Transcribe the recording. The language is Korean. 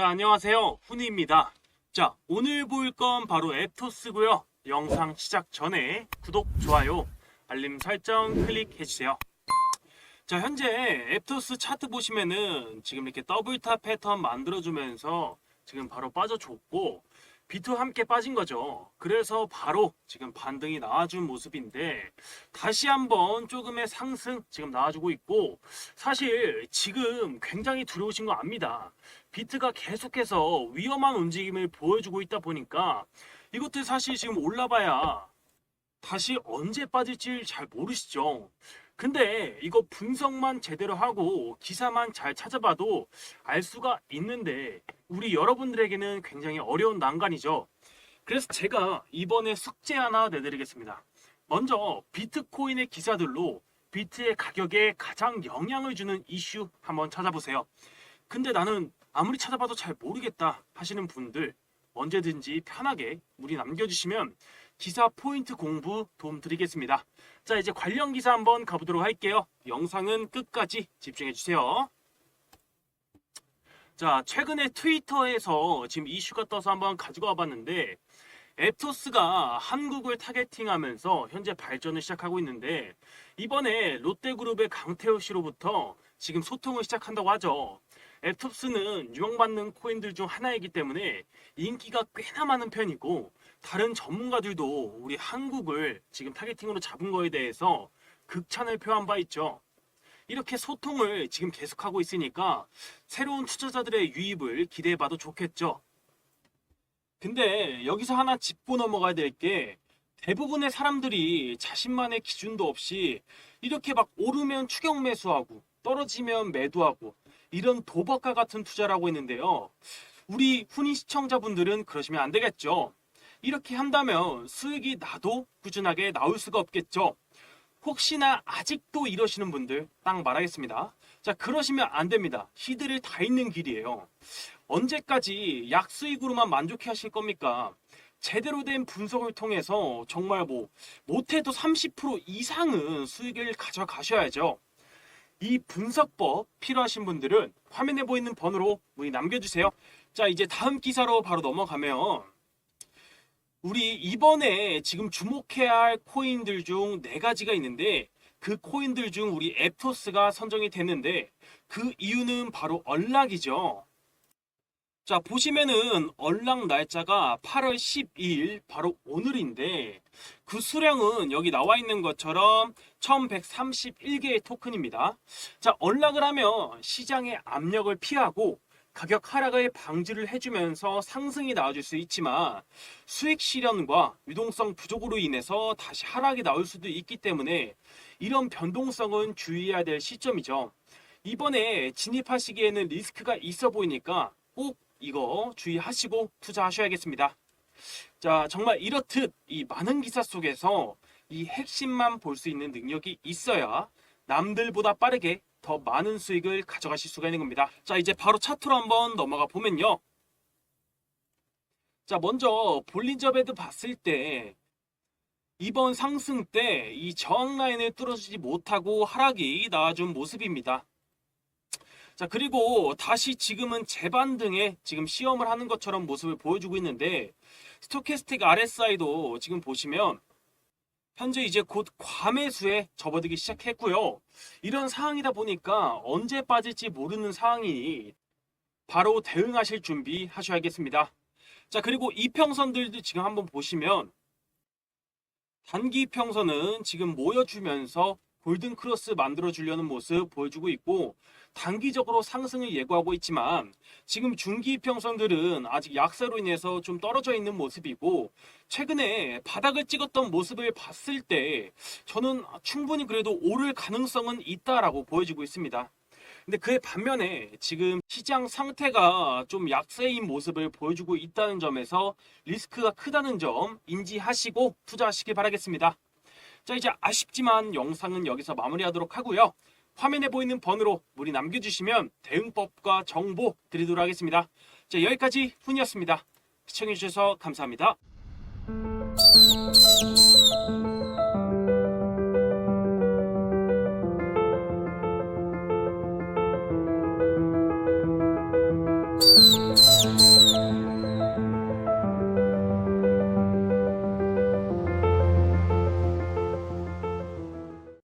자, 안녕하세요. 훈이입니다. 자, 오늘 볼 건 바로 앱토스고요. 영상 시작 전에 구독, 좋아요, 알림 설정 클릭해주세요. 자, 현재 앱토스 차트 보시면은 지금 이렇게 더블탑 패턴 만들어주면서 지금 바로 빠져줬고 비트 함께 빠진 거죠. 그래서 바로 지금 반등이 나와준 모습인데 다시 한번 조금의 상승 지금 나와주고 있고 사실 지금 굉장히 두려우신 거 압니다. 비트가 계속해서 위험한 움직임을 보여주고 있다 보니까 이것들 사실 지금 올라봐야 다시 언제 빠질지 잘 모르시죠. 근데 이거 분석만 제대로 하고 기사만 잘 찾아봐도 알 수가 있는데 우리 여러분들에게는 굉장히 어려운 난관이죠. 그래서 제가 이번에 숙제 하나 내드리겠습니다. 먼저 비트코인의 기사들로 비트의 가격에 가장 영향을 주는 이슈 한번 찾아보세요. 근데 나는 아무리 찾아봐도 잘 모르겠다 하시는 분들 언제든지 편하게 문의 남겨주시면 기사 포인트 공부 도움 드리겠습니다. 자 이제 관련 기사 한번 가보도록 할게요. 영상은 끝까지 집중해 주세요. 자 최근에 트위터에서 지금 이슈가 떠서 한번 가지고 와봤는데 앱토스가 한국을 타겟팅하면서 현재 발전을 시작하고 있는데 이번에 롯데그룹의 강태호 씨로부터 지금 소통을 시작한다고 하죠. 앱토스는 유형받는 코인들 중 하나이기 때문에 인기가 꽤나 많은 편이고 다른 전문가들도 우리 한국을 지금 타겟팅으로 잡은 거에 대해서 극찬을 표한 바 있죠. 이렇게 소통을 지금 계속하고 있으니까 새로운 투자자들의 유입을 기대해봐도 좋겠죠. 근데 여기서 하나 짚고 넘어가야 될 게 대부분의 사람들이 자신만의 기준도 없이 이렇게 막 오르면 추격 매수하고 떨어지면 매도하고 이런 도박과 같은 투자를 하고 있는데요. 우리 훈이 시청자분들은 그러시면 안 되겠죠. 이렇게 한다면 수익이 나도 꾸준하게 나올 수가 없겠죠. 혹시나 아직도 이러시는 분들 딱 말하겠습니다. 자, 그러시면 안 됩니다. 시들을 다 있는 길이에요. 언제까지 약수익으로만 만족해 하실 겁니까? 제대로 된 분석을 통해서 정말 뭐 못해도 30% 이상은 수익을 가져가셔야죠. 이 분석법 필요하신 분들은 화면에 보이는 번호로 문의 남겨주세요. 자, 이제 다음 기사로 바로 넘어가면 우리 이번에 지금 주목해야 할 코인들 중 네 가지가 있는데 그 코인들 중 우리 앱토스가 선정이 됐는데 그 이유는 바로 얼락이죠. 자, 보시면은 얼락 날짜가 8월 12일 바로 오늘인데 그 수량은 여기 나와 있는 것처럼 1131개의 토큰입니다. 자, 얼락을 하면 시장의 압력을 피하고 가격 하락을 방지를 해주면서 상승이 나와줄 수 있지만 수익 실현과 유동성 부족으로 인해서 다시 하락이 나올 수도 있기 때문에 이런 변동성은 주의해야 될 시점이죠. 이번에 진입하시기에는 리스크가 있어 보이니까 꼭 이거 주의하시고 투자하셔야겠습니다. 자, 정말 이렇듯 이 많은 기사 속에서 이 핵심만 볼 수 있는 능력이 있어야 남들보다 빠르게 더 많은 수익을 가져가실 수가 있는 겁니다. 자, 이제 바로 차트로 한번 넘어가 보면요. 자, 먼저 볼린저 베드 봤을 때 이번 상승 때 이 저항 라인을 뚫어주지 못하고 하락이 나와준 모습입니다. 자, 그리고 다시 지금은 재반등에 지금 시험을 하는 것처럼 모습을 보여주고 있는데 스토캐스틱 RSI도 지금 보시면 현재 이제 곧 과매수에 접어들기 시작했고요. 이런 상황이다 보니까 언제 빠질지 모르는 상황이니 바로 대응하실 준비 하셔야겠습니다. 자, 그리고 이평선들도 지금 한번 보시면 단기 평선은 지금 모여주면서 골든 크로스 만들어 주려는 모습 보여주고 있고 단기적으로 상승을 예고하고 있지만 지금 중기 평선들은 아직 약세로 인해서 좀 떨어져 있는 모습이고 최근에 바닥을 찍었던 모습을 봤을 때 저는 충분히 그래도 오를 가능성은 있다라고 보여지고 있습니다. 근데 그의 반면에 지금 시장 상태가 좀 약세인 모습을 보여주고 있다는 점에서 리스크가 크다는 점 인지하시고 투자하시길 바라겠습니다. 자 이제 아쉽지만 영상은 여기서 마무리하도록 하고요. 화면에 보이는 번호로 문의 남겨주시면 대응법과 정보 드리도록 하겠습니다. 자 여기까지 훈이었습니다. 시청해주셔서 감사합니다. thank you